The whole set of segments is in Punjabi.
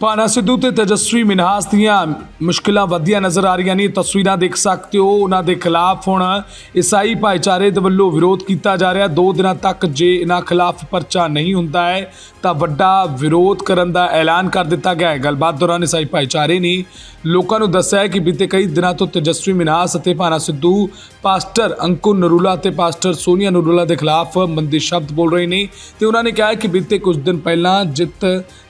ਪਾਨਾ ਸਿੱਧੂ ਤੇ ਤੇਜਸਵੀ ਮਿਨਹਾਸ ਦੀਆਂ ਮੁਸ਼ਕਿਲਾਂ ਵਧੀਆਂ ਨਜ਼ਰ ਆ ਰਹੀਆਂ ਨੇ। ਤਸਵੀਰਾਂ ਦੇਖ ਸਕਦੇ ਹੋ। ਉਹਨਾਂ ਦੇ ਖਿਲਾਫ ਹੁਣ ਈਸਾਈ ਭਾਈਚਾਰੇ ਦੇ ਵੱਲੋਂ ਵਿਰੋਧ ਕੀਤਾ ਜਾ ਰਿਹਾ। ਦੋ ਦਿਨਾਂ ਤੱਕ ਜੇ ਇਹਨਾਂ ਖਿਲਾਫ ਪਰਚਾ ਨਹੀਂ ਹੁੰਦਾ ਹੈ, ਤਾਂ ਵੱਡਾ ਵਿਰੋਧ ਕਰਨ ਦਾ ਐਲਾਨ ਕਰ ਦਿੱਤਾ ਗਿਆ ਹੈ। ਗੱਲਬਾਤ ਦੌਰਾਨ ਈਸਾਈ ਭਾਈਚਾਰੇ ਨੇ ਲੋਕਾਂ ਨੂੰ ਦੱਸਿਆ ਹੈ ਕਿ ਬੀਤੇ ਕਈ ਦਿਨਾਂ ਤੋਂ ਤੇਜਸਵੀ ਮਿਨਹਾਸ ਅਤੇ ਪਾਨਾ ਸਿੱਧੂ ਪਾਸਟਰ ਅੰਕੁਰ ਨਰੂਲਾ ਅਤੇ ਪਾਸਟਰ ਸੋਨੀਆ ਨਰੂਲਾ ਦੇ ਖਿਲਾਫ ਮੰਦੇ ਸ਼ਬਦ ਬੋਲ ਰਹੇ ਨੇ ਤੇ ਉਹਨਾਂ ਨੇ ਕਿਹਾ ਕਿ ਬੀਤੇ ਕੁਝ ਦਿਨ ਪਹਿਲਾਂ ਜਿੱਤ,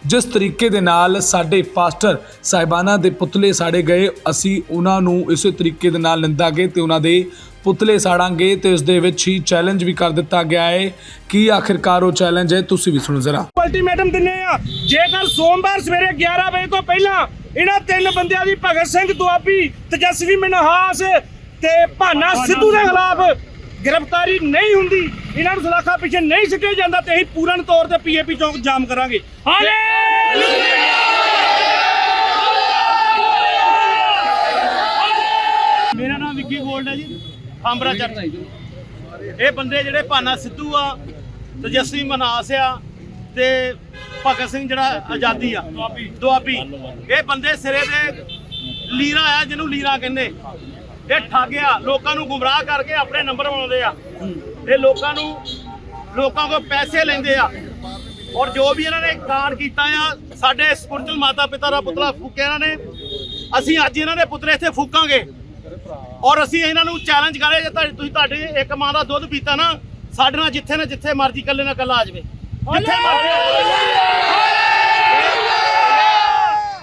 ਜਿਸ ਤਰੀਕੇ ਦੇ ਨਾਲ ਸਾਡੇ ਪਾਸਟਰ ਸਾਹਿਬਾਨਾਂ ਦੇ ਪੁਤਲੇ ਸਾੜੇ ਗਏ। ਅਸੀਂ ਉਹਨਾਂ ਨੂੰ ਇਸੇ ਤਰੀਕੇ ਦੇ ਨਾਲ ਨਿੰਦਾਂਗੇ ਤੇ ਉਹਨਾਂ ਦੇ ਪੁਤਲੇ ਸਾੜਾਂਗੇ ਤੇ ਇਸ ਦੇ ਵਿੱਚ ਹੀ ਚੈਲੰਜ ਵੀ ਕਰ ਦਿੱਤਾ ਗਿਆ ਹੈ। ਕੀ ਆਖਿਰਕਾਰ ਉਹ ਚੈਲੰਜ ਹੈ? ਤੁਸੀਂ ਵੀ ਸੁਣੋ ਜ਼ਰਾ। ਅਲਟੀਮੇਟਮ ਦਿੰਨੇ ਆ। ਜੇਕਰ ਸੋਮਵਾਰ ਸਵੇਰੇ 11 ਵਜੇ ਤੋਂ ਪਹਿਲਾਂ ਇਹਨਾਂ ਤਿੰਨ ਬੰਦਿਆਂ ਦੀ ਭਗਤ ਸਿੰਘ, ਦੁਆਬੀ, ਤੇਜਸਵੀ, ਮਨਹਾਸ ਤੇ ਭਾਨਾ ਸਿੱਧੂ ਦੇ ਖਿਲਾਫ ਗ੍ਰਿਫਤਾਰੀ ਨਹੀਂ ਹੁੰਦੀ, ਇਹਨਾਂ ਨੂੰ ਸਲਾਖਾ ਪਿੱਛੇ ਨਹੀਂ ਸਿੱਟਿਆ ਜਾਂਦਾ ਤੇ ਅਸੀਂ ਪੂਰਨ ਤੌਰ ਤੇ ਪੀਏਪੀ ਚੌਕ ਜਾਮ ਕਰਾਂਗੇ। ਮੇਰਾ ਨਾਮ ਵਿੱਕੀ ਗੋਲਡ ਹੈ ਜੀ ਇਹ ਬੰਦੇ ਜਿਹੜੇ ਭਾਨਾ ਸਿੱਧੂ ਆ, ਤੇਜਸਵੀ ਮਨਾਸ ਆ ਤੇ ਭਗਤ ਸਿੰਘ ਜਿਹੜਾ ਆਜ਼ਾਦੀ ਆ, ਦੁਆਬੀ। ਇਹ ਬੰਦੇ ਸਿਰੇ ਦੇ ਲੀਰਾ ਆ, ਜਿਹਨੂੰ ਲੀਰਾ ਕਹਿੰਦੇ। ਇਹ ਠਾਗਿਆ ਲੋਕਾਂ ਨੂੰ ਗੁੰਮਰਾਹ ਕਰਕੇ ਆਪਣੇ ਨੰਬਰ ਬਣਾਉਂਦੇ ਆ। ਇਹ ਲੋਕਾਂ ਨੂੰ, ਲੋਕਾਂ ਕੋਲ ਪੈਸੇ ਲੈਂਦੇ ਆ। ਔਰ ਜੋ ਵੀ ਇਹਨਾਂ ਨੇ ਕਾਂਡ ਕੀਤਾ ਆ, ਸਾਡੇ ਸਪਿਰਚੁਅਲ ਮਾਤਾ ਪਿਤਾ ਦਾ ਪੁਤਲਾ ਫੂਕਿਆ ਇਹਨਾਂ ਨੇ। ਅਸੀਂ ਅੱਜ ਇਹਨਾਂ ਦੇ ਪੁਤਲੇ ਇੱਥੇ ਫੂਕਾਂਗੇ। ਔਰ ਅਸੀਂ ਇਹਨਾਂ ਨੂੰ ਚੈਲੰਜ ਕਰੇ ਜੇ ਤੁਹਾਡੀ- ਤੁਸੀਂ ਤੁਹਾਡੇ ਇੱਕ ਮਾਂ ਦਾ ਦੁੱਧ ਪੀਤਾ ਨਾ ਸਾਡੇ ਨਾਲ ਜਿੱਥੇ ਨਾ ਜਿੱਥੇ ਮਰਜ਼ੀ ਇਕੱਲੇ ਨਾ ਇਕੱਲਾ ਆ ਜਾਵੇ। ਜਿੱਥੇ ਮਰਜ਼ੀ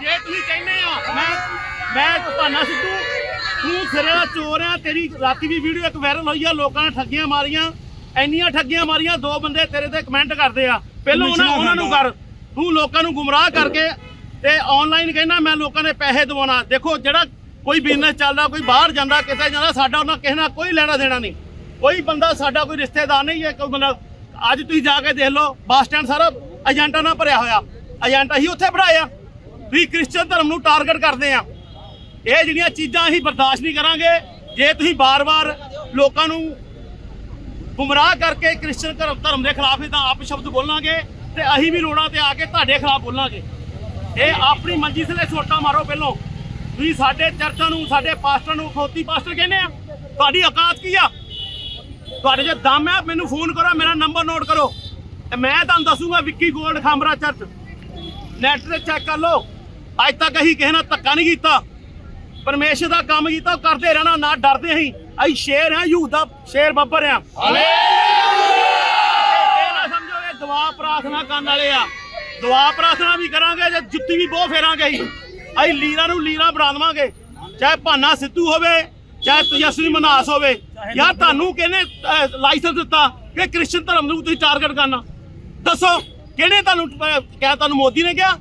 ਜੇ ਤੁਸੀਂ ਕਹਿੰਦੇ ਆ ਮੈਂ ਮੈਂ ਭਾਨਾ ਸਿੱਧੂ ਤੂੰ ਸਿਰੇ ਦਾ ਚੋਰ ਆ ਤੇਰੀ ਰਾਤੀ ਵੀ ਵੀਡੀਓ ਇੱਕ ਵਾਇਰਲ ਹੋਈ ਆ ਲੋਕਾਂ ਨੇ ਠੱਗੀਆਂ ਮਾਰੀਆਂ ਇੰਨੀਆਂ ਠੱਗੀਆਂ ਮਾਰੀਆਂ ਦੋ ਬੰਦੇ ਤੇਰੇ ਤੇ ਕਮੈਂਟ ਕਰਦੇ ਆ। ਪਹਿਲਾਂ ਉਹਨਾਂ ਉਹਨਾਂ ਨੂੰ ਕਰ ਤੂੰ ਲੋਕਾਂ ਨੂੰ ਗੁੰਮਰਾਹ ਕਰਕੇ ਤੇ ਆਨਲਾਈਨ ਕਹਿੰਦਾ ਮੈਂ ਲੋਕਾਂ ਦੇ ਪੈਸੇ ਦਵਾਉਣਾ। ਦੇਖੋ ਜਿਹੜਾ ਕੋਈ ਬਿਜ਼ਨਸ ਚੱਲਦਾ, ਕੋਈ ਬਾਹਰ ਜਾਂਦਾ, ਕਿਤੇ ਜਾਂਦਾ, ਸਾਡਾ ਉਹਨਾਂ ਕਿਸੇ ਨਾਲ ਕੋਈ ਲੈਣਾ ਦੇਣਾ ਨਹੀਂ। ਕੋਈ ਬੰਦਾ ਸਾਡਾ ਕੋਈ ਰਿਸ਼ਤੇਦਾਰ ਨਹੀਂ ਹੈ, ਕੋਈ ਬੰਦਾ ਅੱਜ ਤੁਸੀਂ ਜਾ ਕੇ ਦੇਖ ਲਓ, ਬੱਸ ਸਟੈਂਡ ਸਾਰਾ ਏਜੰਟਾਂ ਨਾਲ ਭਰਿਆ ਹੋਇਆ। ਏਜੰਟ ਅਸੀਂ ਉੱਥੇ ਬਣਾਇਆ ਤੁਸੀਂ ਕ੍ਰਿਸਚਨ ਧਰਮ ਨੂੰ ਟਾਰਗੇਟ ਕਰਦੇ ਆ। ਇਹ ਜਿਹੜੀਆਂ ਚੀਜ਼ਾਂ ਅਸੀਂ ਬਰਦਾਸ਼ਤ ਨਹੀਂ ਕਰਾਂਗੇ, ਜੇ ਤੁਸੀਂ ਬਾਰ-ਬਾਰ ਲੋਕਾਂ ਨੂੰ ਗੁੰਮਰਾਹ ਕਰਕੇ ਕ੍ਰਿਸਚਨ ਧਰਮ ਧਰਮ ਦੇ ਖਿਲਾਫ ਇਦਾਂ ਆਪ ਸ਼ਬਦ ਬੋਲਾਂਗੇ, ਤੇ ਅਸੀਂ ਵੀ ਰੋਣਾ ਤੇ ਆ ਕੇ ਤੁਹਾਡੇ ਖਿਲਾਫ ਬੋਲਾਂਗੇ। ਇਹ ਆਪਣੀ ਮੰਜੀ ਥੱਲੇ ਛੋਟਾ ਮਾਰੋ ਪਹਿਲੋਂ। ਤੁਸੀਂ ਸਾਡੇ ਚਰਚਾਂ ਨੂੰ, ਸਾਡੇ ਪਾਸਟਰ ਨੂੰ ਖੋਤੀ ਪਾਸਟਰ ਕਹਿੰਦੇ ਆ। ਤੁਹਾਡੀ ਔਕਾਤ ਕੀ ਆ? ਤੁਹਾਡੇ ਜੇ ਦਮ ਹੈ ਮੈਨੂੰ ਫੋਨ ਕਰੋ, ਮੇਰਾ ਨੰਬਰ ਨੋਟ ਕਰੋ। ਤੇ ਮੈਂ ਤੁਹਾਨੂੰ ਦੱਸੂਗਾ ਵਿੱਕੀ ਗੋਲਡ ਖਾਮਰਾ ਚਰਚ। ਨੈਟ ਤੇ ਚੈੱਕ ਕਰ ਲਓ। ਅੱਜ ਤੱਕ ਅਸੀਂ ਕਿਸੇ ਨਾਲ ਧੱਕਾ ਨਹੀਂ ਕੀਤਾ। ਪਰਮੇਸ਼ਰ ਦਾ ਕੰਮ ਕੀਤਾ ਕਰਦੇ ਰਹਿਣਾ, ਨਾ ਡਰਦੇ ਅਸੀਂ। ਅਸੀਂ ਸ਼ੇਰ ਹਾਂ ਯੂਦ ਦਾ ਸ਼ੇਰ ਬੱਬਰ ਆ ਇਹ ਨਾ ਸਮਝੋ, ਇਹ ਦੁਆ ਪ੍ਰਾਰਥਨਾ ਕਰਨ ਵਾਲੇ ਆ। ਦੁਆ ਪ੍ਰਾਰਥਨਾ ਵੀ ਕਰਾਂਗੇ, ਜੇ ਜੁੱਤੀ ਵੀ ਬਹੁਤ ਫੇਰਾਂਗੇ ਅਸੀਂ। ਅਸੀਂ ਲੀਰਾਂ ਨੂੰ ਲੀਰਾਂ ਬਣਾ ਦੇਵਾਂਗੇ। ਚਾਹੇ ਭਾਨਾ ਸਿੱਧੂ ਹੋਵੇ, ਚਾਹੇ ਤੇਜਸਵੀ ਮਨਾਸ ਹੋਵੇ। ਯਾਰ ਤੁਹਾਨੂੰ ਕਿਹਨੇ ਲਾਇਸੈਂਸ ਦਿੱਤਾ ਕਿ ਕ੍ਰਿਸਚਨ ਧਰਮ ਨੂੰ ਤੁਸੀਂ ਟਾਰਗੇਟ ਕਰਨਾ? ਦੱਸੋ, ਕਿਹਨੇ ਤੁਹਾਨੂੰ ਕਿਹਾ ਤੁਹਾਨੂੰ ਮੋਦੀ ਨੇ ਕਿਹਾ?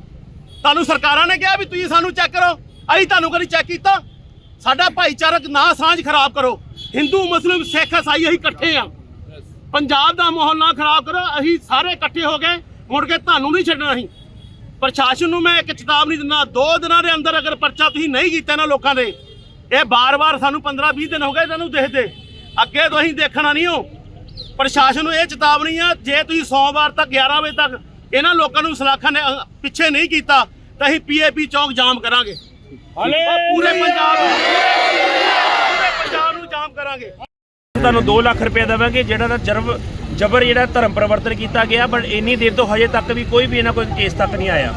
ਤੁਹਾਨੂੰ ਸਰਕਾਰਾਂ ਨੇ ਕਿਹਾ ਵੀ ਤੁਸੀਂ ਸਾਨੂੰ ਚੈੱਕ ਕਰੋ? ਅਸੀਂ ਤੁਹਾਨੂੰ ਕਦੀ ਚੈੱਕ ਕੀਤਾ? ਸਾਡਾ ਭਾਈਚਾਰਕ ਨਾ ਸਾਂਝ ਖਰਾਬ ਕਰੋ। ਹਿੰਦੂ, ਮੁਸਲਿਮ, ਸਿੱਖ ਇਸਾਈ ਅਸੀਂ ਇਕੱਠੇ ਆ। ਪੰਜਾਬ ਦਾ ਮਾਹੌਲ ਨਾ ਖਰਾਬ ਕਰੋ, ਅਸੀਂ ਸਾਰੇ ਇਕੱਠੇ ਹੋ ਗਏ ਮੁੜ ਕੇ ਤੁਹਾਨੂੰ ਨਹੀਂ ਛੱਡਣਾ ਅਸੀਂ। ਪ੍ਰਸ਼ਾਸਨ ਨੂੰ ਮੈਂ ਇੱਕ ਚੇਤਾਵਨੀ ਦਿੰਦਾ ਦੋ ਦਿਨਾਂ ਦੇ ਅੰਦਰ ਅਗਰ ਪਰਚਾ ਤੁਸੀਂ ਨਹੀਂ ਕੀਤਾ ਇਹਨਾਂ ਲੋਕਾਂ ਦੇ ਇਹ ਬਾਰ-ਬਾਰ ਸਾਨੂੰ 15-20 ਦਿਨ ਹੋ ਗਏ ਇਹਨਾਂ ਨੂੰ ਦੇਖਦੇ ਅੱਗੇ ਤੋਂ ਅਸੀਂ ਦੇਖਣਾ ਨਹੀਂ ਹੋ ਪ੍ਰਸ਼ਾਸਨ ਨੂੰ ਇਹ ਚੇਤਾਵਨੀ ਆ ਜੇ ਤੁਸੀਂ ਸੋਮਵਾਰ ਤੱਕ 11 ਵਜੇ ਤੱਕ ਇਹਨਾਂ ਲੋਕਾਂ ਨੂੰ ਸਲਾਖਾਂ ਨੇ ਪਿੱਛੇ ਨਹੀਂ ਕੀਤਾ ਤਾਂ ਅਸੀਂ ਪੀਏਪੀ ਚੌਕ ਜਾਮ ਕਰਾਂਗੇ। ਹਲੇ ਪੂਰੇ ਪੰਜਾਬ ਨੂੰ ਪੂਰੇ ਪੰਜਾਬ ਨੂੰ ਜਾਮ ਕਰਾਂਗੇ। ਤੁਹਾਨੂੰ 2 ਲੱਖ ਰੁਪਏ ਦੇਵਾਂਗੇ ਜਿਹੜਾ ਦਾ ਜਰਬ ਜਬਰ ਜਿਹੜਾ ਧਰਮ ਪਰਿਵਰਤਨ ਕੀਤਾ ਗਿਆ ਬਟ ਇੰਨੀ ਦੇਰ ਤੋਂ ਹਜੇ ਤੱਕ ਵੀ ਕੋਈ ਵੀ ਇਹਨਾਂ ਕੋਈ ਕੇਸ ਤੱਕ ਨਹੀਂ ਆਇਆ।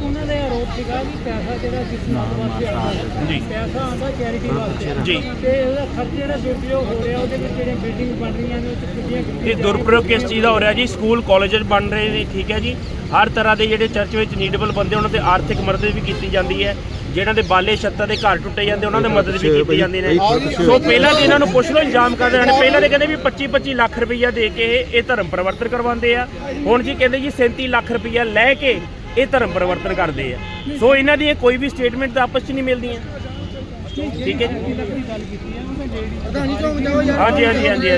ਉਹਨਾਂ ਦਾ ਆਰੋਪ ਸੀਗਾ ਵੀ ਪੈਸਾ ਜਿਹੜਾ ਜਿਸ ਨਾਲ ਵਾਸਤੇ ਆਉਂਦਾ ਜੀ। ਪੈਸਾ ਆਉਂਦਾ ਚੈਰਿਟੀ ਵਾਸਤੇ। ਜੀ। ਤੇ ਉਹਦਾ ਖਰਚ ਜਿਹੜਾ ਦੁਰਉਪਯੋਗ ਹੋ ਰਿਹਾ ਉਹਦੇ ਵਿੱਚ ਜਿਹੜੀਆਂ ਬਿਲਡਿੰਗ ਬਣ ਰਹੀਆਂ ਨੇ ਉਹ 'ਚ ਕਿੱਡੀਆਂ ਇਹ ਦੁਰਪ੍ਰਯੋਗ ਕਿਸ ਚੀਜ਼ ਦਾ ਹੋ ਰਿਹਾ ਜੀ? ਸਕੂਲ ਕਾਲਜ ਬਣ ਰਹੇ ਨੇ ਠੀਕ ਹੈ ਜੀ। ਹਰ ਤਰ੍ਹਾਂ ਦੇ ਜਿਹੜੇ ਚਰਚ ਵਿੱਚ ਨੀਡੇਬਲ ਬੰਦੇ ਉਹਨਾਂ ਤੇ ਆਰਥਿਕ ਮਦਦ ਵੀ ਕੀਤੀ ਜਾਂਦੀ ਹੈ। ਜਿਹਨਾਂ ਦੇ ਬਾਲੇ ਛੱਤਾਂ ਦੇ ਘਰ ਟੁੱਟੇ ਜਾਂਦੇ ਉਹਨਾਂ ਦੀ ਮਦਦ ਵੀ ਕੀਤੀ ਜਾਂਦੀ ਨੇ। ਸੋ ਪਹਿਲਾਂ ਤੇ ਇਹਨਾਂ ਨੂੰ ਪੁੱਛ ਲਓ ਇੰਜਾਮ ਕਰਦੇ ਨੇ ਪਹਿਲਾਂ ਤੇ ਕਹਿੰਦੇ ਵੀ 25 25 ਲੱਖ ਰੁਪਈਆ ਦੇ ਕੇ ਇਹ ਧਰਮ ਪਰਿਵਰਤਨ ਕਰਵਾਉਂਦੇ ਆ। ਹੁਣ ਜੀ ਕਹਿੰਦੇ ਜੀ 37 ਲੱਖ ਰੁਪਈਆ ਲੈ ਕੇ ਇਹ ਧਰਮ ਪਰਿਵਰਤਨ ਕਰਦੇ ਆ। ਸੋ ਇਹਨਾਂ ਦੀ ਕੋਈ ਵੀ ਸਟੇਟਮੈਂਟ ਤਾਂ ਆਪਸ 'ਚ ਨਹੀਂ ਮਿਲਦੀਆਂ। ਠੀਕ ਹੈ ਜੀ। ਗੱਲ ਕੀਤੀ ਹੈ ਉਹਦਾ ਜਿਹੜੀ ਹਾਂਜੀ ਹਾਂਜੀ ਹਾਂਜੀ।